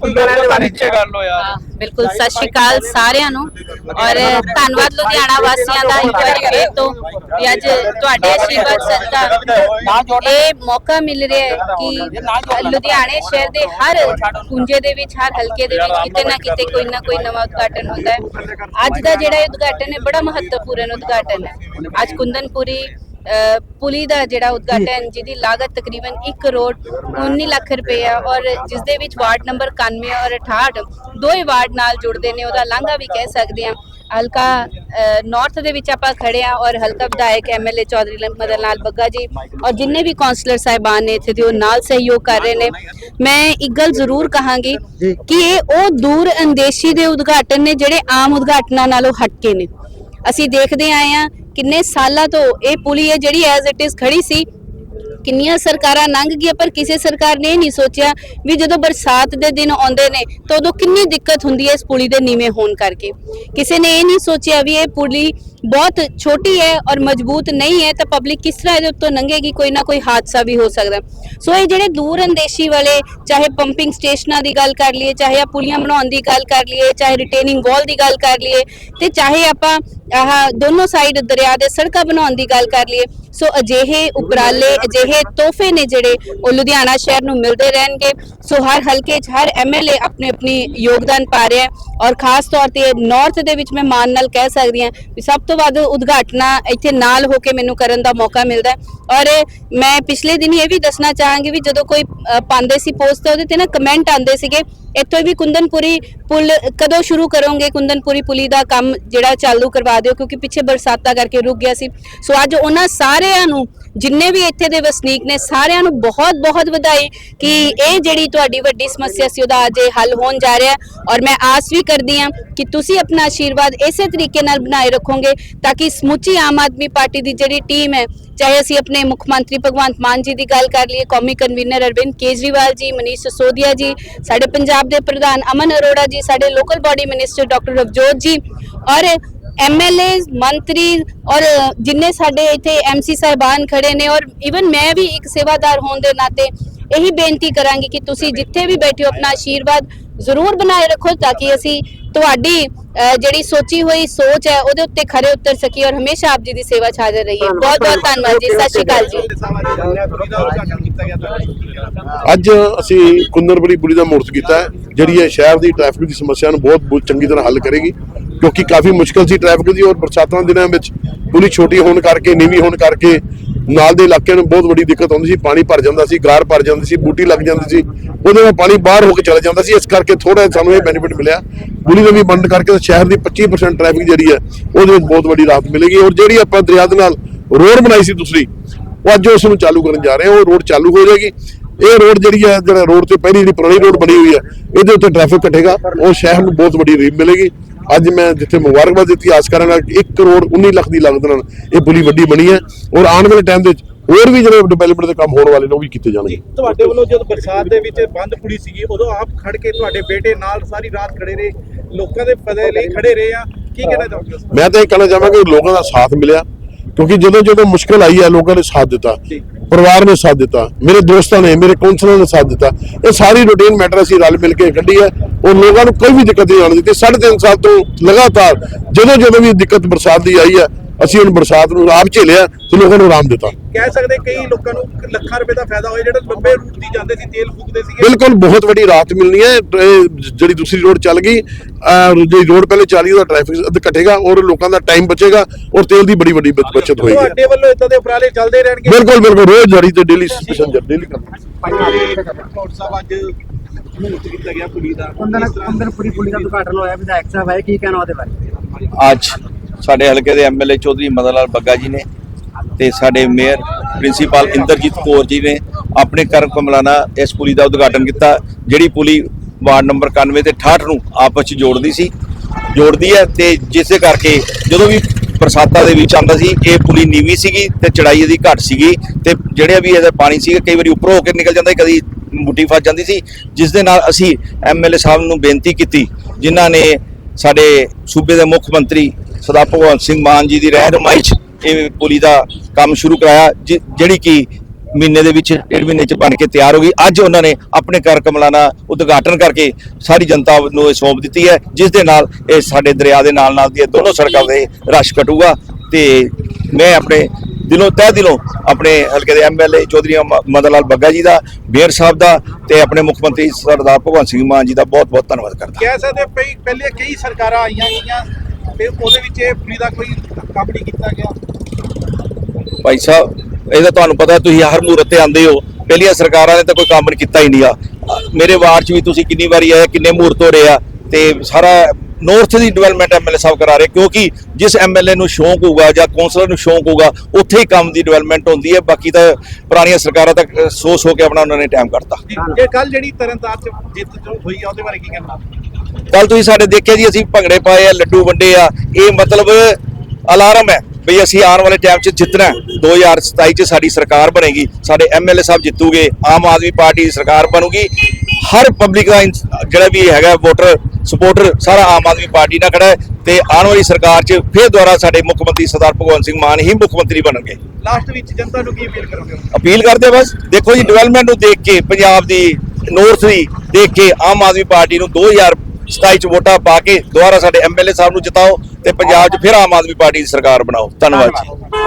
ਨੀਚੇ ਕਰ ਲੋ ਯਾਰ। ਹਾਂ, ਬਿਲਕੁਲ ਸਤਿ ਸ਼੍ਰੀ ਅਕਾਲ ਸਾਰਿਆਂ ਨੂੰ। ਔਰ ਧੰਨਵਾਦ ਲੁਧਿਆਣਾ ਵਾਸੀਆਂ ਦਾ ਇੱਕ ਵਾਰੀ ਫੇਰ ਤੋਂ ਵੀ ਅੱਜ ਤੁਹਾਡੇ ਆਸ਼ੀਰਵਾਦ ਸਦਕਾ ਇਹ ਮੌਕਾ ਮਿਲ ਰਿਹਾ ਹੈ ਕਿ ਲੁਧਿਆਣੇ ਸ਼ਹਿਰ ਦੇ ਹਰ ਕੁੰਜੇ ਦੇ ਵਿੱਚ ਹਰ ਹਲਕੇ ਦੇ ਵਿੱਚ ਕਿਤੇ ਨਾ ਕਿਤੇ ਕੋਈ ਨਾ ਕੋਈ ਨਵਾਂ ਉਦਘਾਟਨ ਹੁੰਦਾ ਹੈ। ਅੱਜ ਦਾ ਜਿਹੜਾ ਇਹ ਉਦਘਾਟਨ ਹੈ ਬੜਾ ਮਹੱਤਵਪੂਰਨ ਉਦਘਾਟਨ ਹੈ। ਅੱਜ ਕੁੰਦਨਪੁਰੀ ਪੁਲੀ ਦਾ ਜਿਹੜਾ ਉਦਘਾਟਨ ਜਿਹਦੀ ਲਾਗਤ ਤਕਰੀਬਨ 1 ਕਰੋੜ 19 ਲੱਖ ਰੁਪਏ ਹੈ ਔਰ ਜਿਸ ਦੇ ਵਿੱਚ ਵਾਰਡ ਨੰਬਰ 91 ਔਰ 68 ਦੋਏ ਵਾਰਡ ਨਾਲ ਜੁੜਦੇ ਨੇ ਉਹਦਾ ਲਾਂਘਾ ਵੀ ਕਹਿ ਸਕਦੇ ਹਾਂ। ਹਲਕਾ ਨਾਰਥ ਦੇ ਵਿੱਚ ਆਪਾਂ ਖੜੇ ਆ ਔਰ ਹਲਕਾ ਵਿਧਾਇਕ ਐਮਐਲਏ ਚੌਧਰੀ ਮਦਨ ਲਾਲ ਬੱਗਾ ਜੀ ਔਰ ਜਿੰਨੇ ਵੀ ਕਾਉਂਸਲਰ ਸਾਹਿਬਾਨ ਨੇ ਇੱਥੇ ਦੇ ਉਹ ਨਾਲ ਸਹਿਯੋਗ ਕਰ ਰਹੇ ਨੇ। ਮੈਂ ਇੱਕ ਗੱਲ ਜ਼ਰੂਰ ਕਹਾਂਗੀ ਕਿ ਇਹ ਉਹ ਦੂਰ ਅੰਦੇਸ਼ੀ ਦੇ ਉਦਘਾਟਨ ਨੇ ਜਿਹੜੇ ਆਮ ਉਦਘਾਟਨਾਂ ਨਾਲੋਂ ਹਟਕੇ ਨੇ। ਅਸੀਂ ਦੇਖਦੇ ਆਏ ਆ ਕਿੰਨੇ ਸਾਲਾਂ ਤੋਂ ਇਹ ਪੁਲੀ ਹੈ ਜਿਹੜੀ ਐਜ਼ ਇਟ ਇਜ਼ ਖੜੀ ਸੀ ਕਿੰਨੀਆਂ ਸਰਕਾਰਾਂ ਲੰਘ ਗਈਆਂ, ਪਰ ਕਿਸੇ ਸਰਕਾਰ ਨੇ ਇਹ ਨਹੀਂ ਸੋਚਿਆ ਵੀ ਜਦੋਂ ਬਰਸਾਤ ਦੇ ਦਿਨ ਆਉਂਦੇ ਨੇ ਤਾਂ ਉਦੋਂ ਕਿੰਨੀ ਦਿੱਕਤ ਹੁੰਦੀ ਹੈ ਇਸ ਪੁਲੀ ਦੇ ਨੀਵੇਂ ਹੋਣ ਕਰਕੇ। ਕਿਸੇ ਨੇ ਇਹ ਨਹੀਂ ਸੋਚਿਆ ਵੀ ਇਹ ਪੁਲੀ ਬਹੁਤ ਛੋਟੀ ਹੈ ਔਰ ਮਜ਼ਬੂਤ ਨਹੀਂ ਹੈ, ਤਾਂ ਪਬਲਿਕ ਕਿਸ ਤਰ੍ਹਾਂ ਇਹਦੇ ਉੱਤੋਂ ਲੰਘੇਗੀ, ਕੋਈ ਨਾ ਕੋਈ ਹਾਦਸਾ ਵੀ ਹੋ ਸਕਦਾ। ਸੋ ਇਹ ਜਿਹੜੇ ਦੂਰ ਅੰਦੇਸ਼ੀ ਵਾਲੇ, ਚਾਹੇ ਪੰਪਿੰਗ ਸਟੇਸ਼ਨਾਂ ਦੀ ਗੱਲ ਕਰ ਲਈਏ, ਚਾਹੇ ਆ ਪੁਲੀਆਂ ਬਣਾਉਣ ਦੀ ਗੱਲ ਕਰ ਲਈਏ, ਚਾਹੇ ਰਿਟੇਨਿੰਗ ਵਾਲ ਦੀ ਗੱਲ ਕਰ ਲਈਏ, ਤੇ ਚਾਹੇ ਆਪਾਂ ਆਹ ਦੋਨੋਂ ਸਾਈਡ ਦਰਿਆ ਦੇ ਸੜਕਾਂ ਬਣਾਉਣ ਦੀ ਗੱਲ ਕਰ ਲਈਏ ਸੋ ਅਜਿਹੇ ਉਪਰਾਲੇ, ਅਜਿਹੇ ਤੋਹਫੇ ਨੇ ਜਿਹੜੇ ਉਹ ਲੁਧਿਆਣਾ ਸ਼ਹਿਰ ਨੂੰ ਮਿਲਦੇ ਰਹਿਣਗੇ। ਸੋ ਹਰ ਹਲਕੇ 'ਚ ਹਰ ਐਮਐਲਏ ਆਪਣੇ ਆਪਣੀ ਯੋਗਦਾਨ ਪਾ ਰਿਹਾ ਔਰ ਖਾਸ ਤੌਰ ਤੇ ਨਾਰਥ ਦੇ ਵਿੱਚ ਮੈਂ ਮਾਨ ਨਾਲ ਕਹਿ ਸਕਦੀ ਹਾਂ ਵੀ ਸਭ ਤੋਂ ਵੱਧ ਉਦਘਾਟਨਾ ਇੱਥੇ ਨਾਲ ਹੋ ਕੇ ਮੈਨੂੰ ਕਰਨ ਦਾ ਮੌਕਾ ਮਿਲਦਾ ਔਰ ਮੈਂ ਪਿਛਲੇ ਦਿਨ ਇਹ ਵੀ ਦੱਸਣਾ ਚਾਹਾਂਗੀ ਵੀ ਜਦੋਂ ਕੋਈ ਪਾਉਂਦੇ ਸੀ ਪੋਸਟ ਤੇ ਉਹਦੇ ਤੇ ਨਾ ਕਮੈਂਟ ਆਉਂਦੇ ਸੀਗੇ ਇੱਥੋਂ ਵੀ ਕੁੰਦਨਪੁਰੀ ਪੁਲ ਕਦੋਂ ਸ਼ੁਰੂ ਕਰੋਗੇ? ਕੁੰਦਨਪੁਰੀ ਪੁਲੀ ਦਾ ਕੰਮ ਜਿਹੜਾ ਚਾਲੂ ਕਰਵਾ ਦਿਓ, ਕਿਉਂਕਿ ਪਿੱਛੇ ਬਰਸਾਤਾਂ ਕਰਕੇ ਰੁਕ ਗਿਆ ਸੀ। ਸੋ ਅੱਜ ਉਹਨਾਂ ਸਾਰਿਆਂ ਨੂੰ, ਜਿੰਨੇ ਵੀ ਇੱਥੇ ਦੇ ਵਸਨੀਕ ਨੇ, ਸਾਰਿਆਂ ਨੂੰ ਬਹੁਤ ਬਹੁਤ ਵਧਾਈ ਕਿ ਇਹ ਜਿਹੜੀ ਤੁਹਾਡੀ ਵੱਡੀ ਸਮੱਸਿਆ ਸੀ, ਉਹਦਾ ਅੱਜ ਇਹ ਹੱਲ ਹੋਣ ਜਾ ਰਿਹਾ ਔਰ ਮੈਂ ਆਸ ਵੀ ਕਰਦੀ ਹਾਂ ਕਿ ਤੁਸੀਂ ਆਪਣਾ ਆਸ਼ੀਰਵਾਦ ਇਸੇ ਤਰੀਕੇ ਨਾਲ ਬਣਾਏ ਰੱਖੋਗੇ, ਤਾਂ ਕਿ ਸਮੁੱਚੀ ਆਮ ਆਦਮੀ ਪਾਰਟੀ ਦੀ ਜਿਹੜੀ ਟੀਮ ਹੈ ਚਾਹੇ ਅਸੀਂ ਆਪਣੇ ਮੁੱਖ ਮੰਤਰੀ ਭਗਵੰਤ ਮਾਨ ਜੀ ਦੀ ਗੱਲ ਕਰ ਲਈਏ, ਕੌਮੀ ਕਨਵੀਨਰ ਅਰਵਿੰਦ ਕੇਜਰੀਵਾਲ ਜੀ, ਮਨੀਸ਼ ਸਸੋਦੀਆ ਜੀ, ਸਾਡੇ ਪੰਜਾਬ ਦੇ ਪ੍ਰਧਾਨ ਅਮਨ ਅਰੋੜਾ ਜੀ, ਸਾਡੇ local body minister doctor Ravjot ji ਔਰ ਐਮਐਲਏ ਮੰਤਰੀ ਔਰ ਜਿੰਨੇ ਸਾਡੇ ਇੱਥੇ ਐਮਸੀ ਸਾਹਿਬਾਨ ਖੜੇ ਨੇ ਔਰ ਇਵਨ ਮੈਂ ਵੀ ਇੱਕ ਸੇਵਾਦਾਰ ਹੋਣ ਦੇ ਨਾਤੇ ਇਹੀ ਬੇਨਤੀ ਕਰਾਂਗੀ ਕਿ ਤੁਸੀਂ ਜਿੱਥੇ ਵੀ ਬੈਠੇ ਹੋ, ਆਪਣਾ ਆਸ਼ੀਰਵਾਦ ਜ਼ਰੂਰ ਬਣਾਏ ਰੱਖੋ ਤਾਂ ਕਿ ਅਸੀਂ ਤੁਹਾਡੀ ਜਿਹੜੀ ਸੋਚੀ ਹੋਈ ਸੋਚ ਹੈ ਉਹਦੇ ਉੱਤੇ ਖਰੇ ਉਤਰ ਸਕੀਏ ਔਰ ਹਮੇਸ਼ਾ ਆਪ ਜੀ ਦੀ ਸੇਵਾ 'ਚ ਹਾਜ਼ਰ ਰਹੀਏ। ਬਹੁਤ ਬਹੁਤ ਧੰਨਵਾਦ ਜੀ। ਸਤਿ ਸ਼੍ਰੀ ਅਕਾਲ ਜੀ। ਅੱਜ ਅਸੀਂ ਕੁੰਦਨਪੁਰੀ ਪੁਲੀ ਦਾ ਮੋਰਚ ਕੀਤਾ ਹੈ ਜਿਹੜੀ ਇਹ ਸ਼ਹਿਰ ਦੀ ਟ੍ਰੈਫਿਕ ਦੀ ਸਮੱਸਿਆ ਨੂੰ ਬਹੁਤ ਬਹੁਤ ਚੰਗੀ ਤਰ੍ਹਾਂ ਹੱਲ ਕਰੇਗੀ ਕਿਉਂਕਿ ਕਾਫੀ ਮੁਸ਼ਕਲ ਸੀ ਟ੍ਰੈਫਿਕ ਦੀ ਔਰ ਬਰਸਾਤਾਂ ਦੇ ਦਿਨਾਂ ਵਿੱਚ ਪੁਲੀ ਛੋਟੀ ਹੋਣ ਕਰਕੇ ਨੀਵੀਂ ਹੋਣ ਕਰਕੇ ਨਾਲ ਦੇ ਇਲਾਕਿਆਂ ਨੂੰ ਬਹੁਤ ਵੱਡੀ ਦਿੱਕਤ ਆਉਂਦੀ ਸੀ ਪਾਣੀ ਭਰ ਜਾਂਦਾ ਸੀ ਗਾਰ ਭਰ ਜਾਂਦੀ ਸੀ ਬੂਟੀ ਲੱਗ ਜਾਂਦੀ ਸੀ। ਉਹਦੇ ਨਾਲ ਪਾਣੀ ਬਾਹਰ ਹੋ ਕੇ ਚਲਾ ਜਾਂਦਾ ਸੀ, ਇਸ ਕਰਕੇ ਥੋੜਾ ਸਾਨੂੰ ਇਹ ਬੈਨੀਫਿਟ ਮਿਲਿਆ। ਪੁਲੀ ਨੂੰ ਵੀ ਬੰਦ ਕਰਕੇ ਸ਼ਹਿਰ ਦੀ 25% ਟ੍ਰੈਫਿਕ ਜਿਹੜੀ ਹੈ, ਉਹਦੇ ਵਿੱਚ ਬਹੁਤ ਵੱਡੀ ਰਾਹਤ ਮਿਲੇਗੀ। ਔਰ ਜਿਹੜੀ ਆਪਾਂ ਦਰਿਆ ਦੇ ਨਾਲ ਰੋਡ ਬਣਾਈ ਸੀ ਦੂਸਰੀ, ਉਹ ਅੱਜ ਉਸ ਨੂੰ ਚਾਲੂ ਕਰਨ ਜਾ ਰਹੇ ਹਾਂ। ਉਹ ਰੋਡ ਚਾਲੂ ਹੋ ਜਾਏਗੀ। ਇਹ ਰੋਡ ਜਿਹੜੀ ਹੈ, ਜਿਹੜਾ ਰੋਡ ਤੇ ਪਹਿਲੀ ਜਿਹੜੀ ਪੁਰਾਣੀ ਰੋਡ ਬਣੀ ਹੋਈ ਹੈ, ਇਹਦੇ ਉੱਤੇ ਟ੍ਰੈਫਿਕ ਘਟੇਗਾ। ਉਹ ਸ਼ਹਿਰ ਨੂੰ ਬਹੁਤ ਵੱਡੀ ਰੀਪ ਮਿਲੇਗੀ। ਅੱਜ ਮੈਂ ਜਿੱਥੇ ਮੁਬਾਰਕਬਾਦ ਦਿੱਤੀ, ਆਸ ਕਰਾਂਗਾ ਕਿ 1 ਕਰੋੜ 19 ਲੱਖ ਦੀ ਲਾਗਤ ਨਾਲ ਇਹ ਪੁਲੀ ਵੱਡੀ ਬਣੀ ਹੈ। ਔਰ ਆਉਣ ਵਾਲੇ ਟਾਈਮ ਦੇ ਵਿੱਚ ਹੋਰ ਵੀ ਜਿਹੜੇ ਡਿਵੈਲਪਮੈਂਟ ਦੇ ਕੰਮ ਹੋਣ ਵਾਲੇ ਨੇ ਉਹ ਵੀ ਕੀਤੇ ਜਾਣਗੇ। ਤੁਹਾਡੇ ਵੱਲੋਂ ਜਦੋਂ ਬਰਸਾਤ ਦੇ ਵਿੱਚ ਬੰਦ ਕੁੜੀ ਸੀਗੀ ਉਦੋਂ ਆਪ ਖੜ ਕੇ ਤੁਹਾਡੇ ਬੇਟੇ ਨਾਲ ਸਾਰੀ ਰਾਤ ਖੜੇ ਰਹੇ ਲੋਕਾਂ ਦੇ ਫਦੇ ਲਈ ਖੜੇ ਰਹੇ ਆ। ਕੀ ਕਹਿਣਾ ਚਾਹੋਗੇ? ਮੈਂ ਤਾਂ ਇਹ ਕਹਿਣਾ ਚਾਹਾਂਗਾ ਕਿ ਲੋਕਾਂ ਦਾ ਸਾਥ ਮਿਲਿਆ ਕਿਉਂਕਿ ਜਦੋਂ ਜਦੋਂ ਮੁਸ਼ਕਲ ਆਈ ਹੈ ਲੋਕਾਂ ਨੇ ਸਾਥ ਦਿੱਤਾ। ਪਰਿਵਾਰ ਨੇ ਸਾਥ ਦਿੱਤਾ ਮੇਰੇ ਦੋਸਤਾਂ ਨੇ ਮੇਰੇ ਕੌਂਸਲਰ ਨੇ ਸਾਥ ਦਿੱਤਾ। ਇਹ ਸਾਰੀ ਰੂਟੀਨ ਮੈਟਰ ਅਸੀਂ ਰਲ ਮਿਲ ਕੇ ਕੱਢੀ ਹੈ। ਔਰ ਲੋਕਾਂ ਨੂੰ ਕੋਈ ਵੀ ਦਿੱਕਤ ਨਹੀਂ ਆਉਣ ਦਿੱਤੀ। ਸਾਢੇ ਤਿੰਨ ਸਾਲ ਤੋਂ ਲਗਾਤਾਰ ਜਦੋਂ ਜਦੋਂ ਵੀ ਦਿੱਕਤ ਬਰਸਾਤ ਦੀ ਆਈ ਹੈ ਅਸੀਂ ਹੁਣ ਬਰਸਾਤ ਨੂੰ ਆਪ ਝੇਲਿਆ ਤੇ ਲੋਕਾਂ ਨੂੰ ਆਰਾਮ ਦਿੱਤਾ। ਕਹਿ ਸਕਦੇ ਕਈ ਲੋਕਾਂ ਨੂੰ ਲੱਖਾਂ ਰੁਪਏ ਦਾ ਫਾਇਦਾ ਹੋਇਆ ਜਿਹੜੇ ਲੰਬੇ ਰੂਟ ਦੀ ਜਾਂਦੇ ਸੀ ਤੇਲ ਫੂਕਦੇ ਸੀਗੇ। ਬਿਲਕੁਲ ਬਹੁਤ ਵੱਡੀ ਰਾਹਤ ਮਿਲਣੀ ਹੈ। ਇਹ ਜਿਹੜੀ ਦੂਸਰੀ ਰੋਡ ਚੱਲ ਗਈ ਜਿਹੜੀ ਰੋਡ ਪਹਿਲੇ ਚੱਲੀ ਉਹਦਾ ਟ੍ਰੈਫਿਕ ਅੱਧ ਘਟੇਗਾ ਔਰ ਲੋਕਾਂ ਦਾ ਟਾਈਮ ਬਚੇਗਾ ਔਰ ਤੇਲ ਦੀ ਬੜੀ ਵੱਡੀ ਬਚ- ਬਚਤ ਹੋਏਗੀ। ਤੁਹਾਡੇ ਵੱਲੋਂ ਇਦਾਂ ਦੇ ਉਪਰਾਲੇ ਚੱਲਦੇ ਰਹਿਣਗੇ? ਬਿਲਕੁਲ ਬਿਲਕੁਲ ਰੋਜ਼ ਜਾਰੀ ਤੇ ਡੇਲੀ ਪੈਸੇਂਜਰ ਡੇਲੀ ਕਰਨਾ ਕੋਟ ਸਾਹਿਬ ਅੱਜ ਮੂਰਤ ਕੀਤਾ ਗਿਆ ਕੁੜੀ ਦਾ। ਅੰਦਰ ਅੰਦਰ ਪੂਰੀ ਪੁਲਿਸ ਦਾ ਉਦਘਾਟਨ ਹੋਇਆ ਵਿਧਾਇਕ ਸਾਹਿਬ ਆਏ ਕੀ ਕਹਿਣਾ ਉਹਦੇ ਬਾਰੇ? ਅੱਜ ਸਾਡੇ ਹਲਕੇ ਦੇ ਐਮਐਲਏ ਚੌਧਰੀ ਮਦਨ ਲਾਲ ਬੱਗਾ ਜੀ ਨੇ ਤੇ ਸਾਡੇ ਮੇਅਰ ਪ੍ਰਿੰਸੀਪਲ ਇੰਦਰਜੀਤ ਕੌਰ ਜੀ ਨੇ ਆਪਣੇ ਕਰਮ ਕਮਲਾਨਾ ਇਸ ਪੁਲੀ ਦਾ ਉਦਘਾਟਨ ਕੀਤਾ, ਜਿਹੜੀ ਪੁਲੀ ਵਾਰਡ ਨੰਬਰ 91 ਤੇ 68 ਨੂੰ ਆਪਸ ਵਿੱਚ ਜੋੜਦੀ ਸੀ, ਜੋੜਦੀ ਹੈ ਤੇ ਜਿਸ ਕਰਕੇ ਜਦੋਂ ਵੀ ਬਰਸਾਤਾਂ ਦੇ ਵਿੱਚ ਆਉਂਦਾ ਸੀ, ਇਹ ਪੁਲੀ ਨੀਵੀਂ ਸੀਗੀ ਤੇ ਚੜਾਈ ਇਹਦੀ ਘੱਟ ਸੀਗੀ ਤੇ ਜਿਹੜੇ ਵੀ ਇਹਦਾ ਪਾਣੀ ਸੀਗਾ, ਕਈ ਵਾਰੀ ਉੱਪਰੋਂ ਹੋ ਕੇ ਨਿਕਲ ਜਾਂਦਾ ਕਦੀ ਮੁੱਠੀ ਫਸ ਜਾਂਦੀ ਸੀ, ਜਿਸ ਦੇ ਨਾਲ ਅਸੀਂ ਐਮਐਲਏ ਸਾਹਿਬ ਨੂੰ ਬੇਨਤੀ ਕੀਤੀ, ਜਿਨ੍ਹਾਂ ਨੇ ਸਾਡੇ ਸੂਬੇ ਦੇ ਮੁੱਖ ਮੰਤਰੀ ਸਰਦਾਰ ਭਗਵੰਤ ਸਿੰਘ ਮਾਨ ਜੀ ਦੀ ਰਹਿਨੁਮਾਈ 'ਚ ਇਹ ਪੁਲੀ ਦਾ ਕੰਮ ਸ਼ੁਰੂ ਕਰਾਇਆ, ਜਿ- ਜਿਹੜੀ ਕਿ ਮਹੀਨੇ ਦੇ ਵਿੱਚ, ਡੇਢ ਮਹੀਨੇ ਚ ਬਣ ਕੇ ਤਿਆਰ ਹੋ ਗਈ। ਅੱਜ ਉਹਨਾਂ ਨੇ ਆਪਣੇ ਕਾਰਕਮਲਾਂ ਦਾ ਉਦਘਾਟਨ ਕਰਕੇ ਸਾਰੀ ਜਨਤਾ ਨੂੰ ਇਹ ਸੌਂਪ ਦਿੱਤੀ ਹੈ, ਜਿਸ ਦੇ ਨਾਲ ਇਹ ਸਾਡੇ ਦਰਿਆ ਦੇ ਨਾਲ ਨਾਲ ਦੀਆਂ ਦੋਨੋਂ ਸੜਕਾਂ ਦੇ ਰਸ਼ ਕਟੂਗਾ ਤੇ ਮੈਂ ਆਪਣੇ ਦਿਲੋਂ, ਤਹਿ ਦਿਲੋਂ ਆਪਣੇ ਹਲਕੇ ਦੇ ਐਮਐਲਏ ਚੌਧਰੀ ਮ- ਮਦਨ ਲਾਲ ਬੱਗਾ ਜੀ ਦਾ, ਮੇਅਰ ਸਾਹਿਬ ਦਾ ਤੇ ਆਪਣੇ ਮੁੱਖ ਮੰਤਰੀ ਸਰਦਾਰ ਭਗਵੰਤ ਸਿੰਘ ਮਾਨ ਜੀ ਦਾ ਬਹੁਤ ਬਹੁਤ ਧੰਨਵਾਦ ਕਰਦਾ ਕਹਿ ਸਕਦੇ ਪਹਿਲੇ ਕਈ ਸਰਕਾਰਾਂ ਆਈਆਂ ਗਈਆਂ ਤੇ ਉਹਦੇ ਵਿੱਚ ਇਹ ਪੁਲੀ ਦਾ ਕੋਈ ਕੰਮ ਨਹੀਂ ਕੀਤਾ ਗਿਆ। ਭਾਈ ਸਾਹਿਬ ਇਹ ਤਾਂ ਤੁਹਾਨੂੰ ਪਤਾ ਤੁਸੀਂ ਹਰ ਮੂਰਤ ਤੇ ਆਉਂਦੇ ਹੋ। ਪਹਿਲੀਆਂ ਸਰਕਾਰਾਂ ਨੇ ਤਾਂ ਕੋਈ ਕੰਮ ਨਹੀਂ ਕੀਤਾ ਹੀ ਨਹੀਂ ਆ। ਮੇਰੇ ਵਾਰਡ 'ਚ ਵੀ ਤੁਸੀਂ ਕਿੰਨੀ ਵਾਰੀ ਆਏ ਕਿੰਨੇ ਮੂਰਤ ਹੋ ਰਹੇ ਆ ਤੇ ਸਾਰਾ ਨਾਰਥ ਦੀ ਡਿਵੈਲਪਮੈਂਟ ਐਮਐਲਏ ਸਾਹਿਬ ਕਰਾ ਰਹੇ ਕਿਉਂਕਿ ਜਿਸ ਐਮਐਲਏ ਨੂੰ ਸ਼ੌਂਕ ਹੋਊਗਾ ਜਾਂ ਕੌਂਸਲਰ ਨੂੰ ਸ਼ੌਂਕ ਹੋਊਗਾ ਉੱਥੇ ਹੀ ਕੰਮ ਦੀ ਡਿਵੈਲਪਮੈਂਟ ਹੁੰਦੀ ਹੈ। ਬਾਕੀ ਤਾਂ ਪੁਰਾਣੀਆਂ ਸਰਕਾਰਾਂ ਤਾਂ ਅ, ਸੋ ਸੋ ਕੇ ਆਪਣਾ ਉਹਨਾਂ ਨੇ ਟਾਈਮ ਕੱਢਤਾ। ਇਹ ਕੱਲ ਜਿਹੜੀ ਤਰਨਤਾਰਨ ਚ ਜਿੱਤ ਹੋਈ ਆ ਉਹਦੇ ਬਾਰੇ ਕੀ ਕਹਿਣਾ? ਕੱਲ ਤੁਸੀਂ ਸਾਡੇ ਦੇਖਿਆ ਜੀ ਅਸੀਂ ਭੰਗੜੇ ਪਾਏ ਆ ਲੱਡੂ ਵੰਡੇ ਆ। ਇਹ ਮਤਲਬ ਅਲਾਰਮ ਹੈ ਵੀ ਅਸੀਂ ਆਉਣ ਵਾਲੇ ਟਾਈਮ 'ਚ ਜਿੱਤਣਾ ਹੈ। 2027 'ਚ ਸਾਡੀ ਸਰਕਾਰ ਬਣੇਗੀ। ਸਾਡੇ ਐਮਐਲਏ ਸਾਹਿਬ ਜਿੱਤੂਗੇ ਆਮ ਆਦਮੀ ਪਾਰਟੀ ਦੀ ਸਰਕਾਰ ਬਣੂਗੀ। ਹਰ ਪਬਲਿਕ ਦਾ ਜਿਹੜਾ ਵੀ ਹੈਗਾ ਵੋਟਰ ਸਪੋਰਟਰ ਸਾਰਾ ਆਮ ਆਦਮੀ ਪਾਰਟੀ ਨਾਲ ਖੜਾ ਹੈ ਤੇ ਆਉਣ ਵਾਲੀ ਸਰਕਾਰ 'ਚ ਫਿਰ ਦੁਬਾਰਾ ਸਾਡੇ ਮੁੱਖ ਮੰਤਰੀ ਸਰਦਾਰ ਭਗਵੰਤ ਸਿੰਘ ਮਾਨ ਹੀ ਮੁੱਖ ਮੰਤਰੀ ਬਣਨਗੇ। ਲਾਸਟ ਵਿੱਚ ਜਨਤਾ ਨੂੰ ਕੀ ਅਪੀਲ ਕਰੋਗੇ ਅਪੀਲ ਕਰਦੇ ਬਸ। ਦੇਖੋ ਜੀ ਡਿਵੈਲਪਮੈਂਟ ਨੂੰ ਦੇਖ ਕੇ ਪੰਜਾਬ ਦੀ ਨੌਰਥ ਦੀ ਦੇਖ ਕੇ ਆਮ ਆਦਮੀ ਪਾਰਟੀ ਨੂੰ 2027 ਚ ਵੋਟਾਂ ਪਾ ਕੇ ਦੁਬਾਰਾ ਸਾਡੇ ਐਮਐਲਏ ਸਾਹਿਬ ਨੂੰ ਜਿਤਾਓ ਤੇ ਪੰਜਾਬ 'ਚ ਫਿਰ ਆਮ ਆਦਮੀ ਪਾਰਟੀ ਦੀ ਸਰਕਾਰ ਬਣਾਓ। ਧੰਨਵਾਦ ਜੀ।